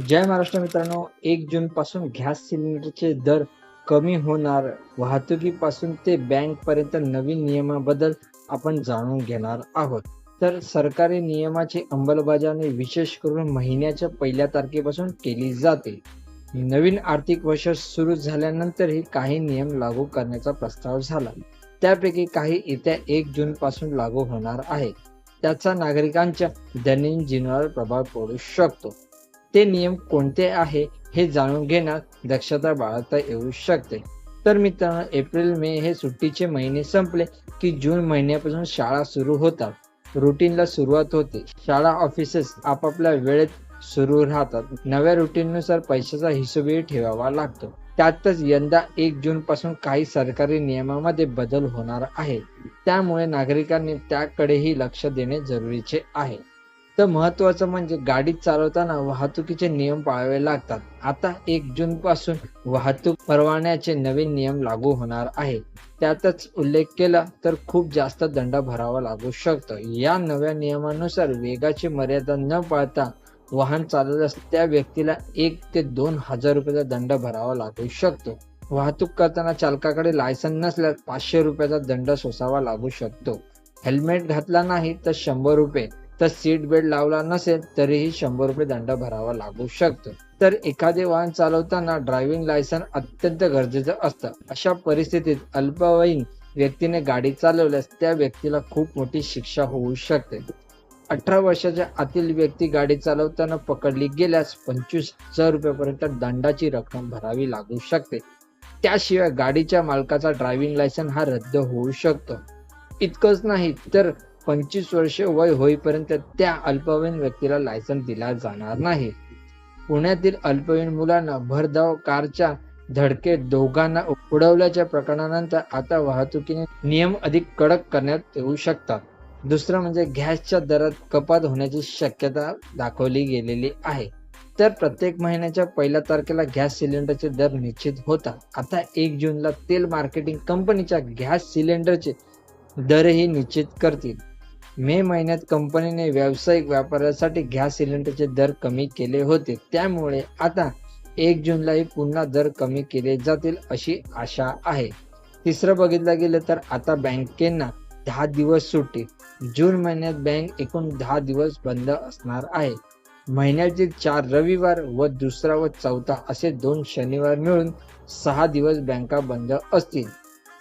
जय महाराष्ट्र मित्रांनो एक जून पासून गॅस सिलेंडरचे दर कमी होणार. वाहतुकीपासून ते बँक पर्यंत नवीन नियमाबद्दल आपण जाणून घेणार आहोत. तर सरकारी नियमाची अंमलबजावणी विशेष करून महिन्याच्या पहिल्या तारखेपासून केली जाते. नवीन आर्थिक वर्ष सुरू झाल्यानंतरही काही नियम लागू करण्याचा प्रस्ताव झाला. त्यापैकी काही येत्या एक जून पासून लागू होणार आहे. त्याचा नागरिकांच्या दैनंदिन जीवनावर प्रभाव पडू शकतो. ते नियम कोणते आहे हे जाणून घेण्यात दक्षता बाळगता येऊ शकते. तर मित्रांनो एप्रिल मे हे सुट्टीचे महिने संपले की जून महिन्यापासून शाळा सुरू होतात. रुटीनला सुरुवात होते. शाळा ऑफिसेस आपापल्या वेळेत सुरू राहतात. नव्या रुटीननुसार पैशाचा हिशोबही ठेवावा लागतो. त्यातच यंदा एक जून पासून काही सरकारी नियमामध्ये बदल होणार आहे. त्यामुळे नागरिकांनी त्याकडेही लक्ष देणे जरुरीचे आहे. तर महत्वाचं म्हणजे गाडी चालवताना वाहतुकीचे नियम पाळावे लागतात. आता एक जून पासून वाहतूक परवान्याचे नवीन नियम लागू होणार आहे. त्यातच उल्लेख केला तर खूप जास्त दंड भरावा लागू शकतो. या नव्या नियमानुसार वेगाची मर्यादा न पाळता वाहन चालवल्यास त्या व्यक्तीला एक ते दोन हजार रुपयाचा दंड भरावा लागू शकतो. वाहतूक करताना चालकाकडे लायसन नसल्यास पाचशे रुपयाचा दंड सोसावा लागू शकतो. हेल्मेट घातला नाही तर शंभर रुपये तर सीट बेल्ट लावला नसेल तरीही शंभर रुपये दंड भरावा लागू शकतो. तर एखादे वाहन चालवताना ड्रायव्हिंग लायसन अत्यंत गरजेचं असतं. अशा परिस्थितीत अल्पवयीन व्यक्तीने गाडी चालवल्यास त्या व्यक्तीला खूप मोठी शिक्षा होऊ शकते. अठरा वर्षाच्या आतील व्यक्ती गाडी चालवताना पकडली गेल्यास पंचवीस हजार रुपयापर्यंत दंडाची रक्कम भरावी लागू शकते. त्याशिवाय गाडीच्या मालकाचा ड्रायव्हिंग लायसन हा रद्द होऊ शकतो. इतकंच नाही तर पंचवीस वर्ष वय होईपर्यंत त्या अल्पवयीन व्यक्तीला लायसन दिला जाणार नाही. पुण्यातील अल्पवयीन मुलांना भरधाव कारच्या धडकेत दोघांना उडवल्याच्या प्रकरणानंतर आता वाहतुकीने नियम अधिक कडक करण्यात येऊ शकतात. दुसरं म्हणजे गॅसच्या दरात कपात होण्याची शक्यता दाखवली गेलेली आहे. तर प्रत्येक महिन्याच्या पहिल्या तारखेला गॅस सिलेंडरचे दर निश्चित होतात. आता एक जूनला तेल मार्केटिंग कंपनीच्या गॅस सिलेंडरचे दरही निश्चित करतील. मे महिन्यात कंपनीने व्यावसायिक व्यापारासाठी गॅस सिलेंडरचे दर कमी केले होते. त्यामुळे आता एक जूनलाही पुन्हा दर कमी केले जातील अशी आशा आहे. तिसरं बघितलं गेलं तर आता बँकेना दहा दिवस सुट्टी. जून महिन्यात बँक एकूण दहा दिवस बंद असणार आहे. महिन्यातील चार रविवार व दुसरा व चौथा असे दोन शनिवार मिळून सहा दिवस बँका बंद असतील.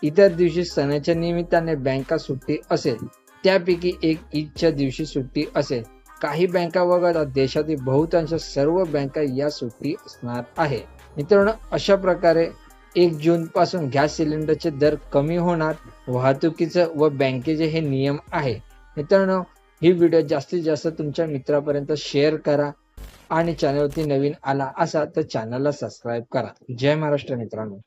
इतर दिवशी सणाच्या निमित्ताने बँका सुट्टी असेल. त्यापैकी एक ईदच्या दिवशी सुट्टी असेल. काही बँका वगळता देशातील बहुतांश सर्व बँका या सुट्टी असणार आहे. मित्रांनो अशा प्रकारे एक जून पासून गॅस सिलेंडरचे दर कमी होणार वाहतुकीचं व बँकेचे हे नियम आहे. मित्रांनो ही व्हिडिओ जास्तीत जास्त तुमच्या मित्रापर्यंत शेअर करा आणि चॅनलवरती नवीन आला असा तर चॅनलला सबस्क्राईब करा. जय महाराष्ट्र मित्रांनो.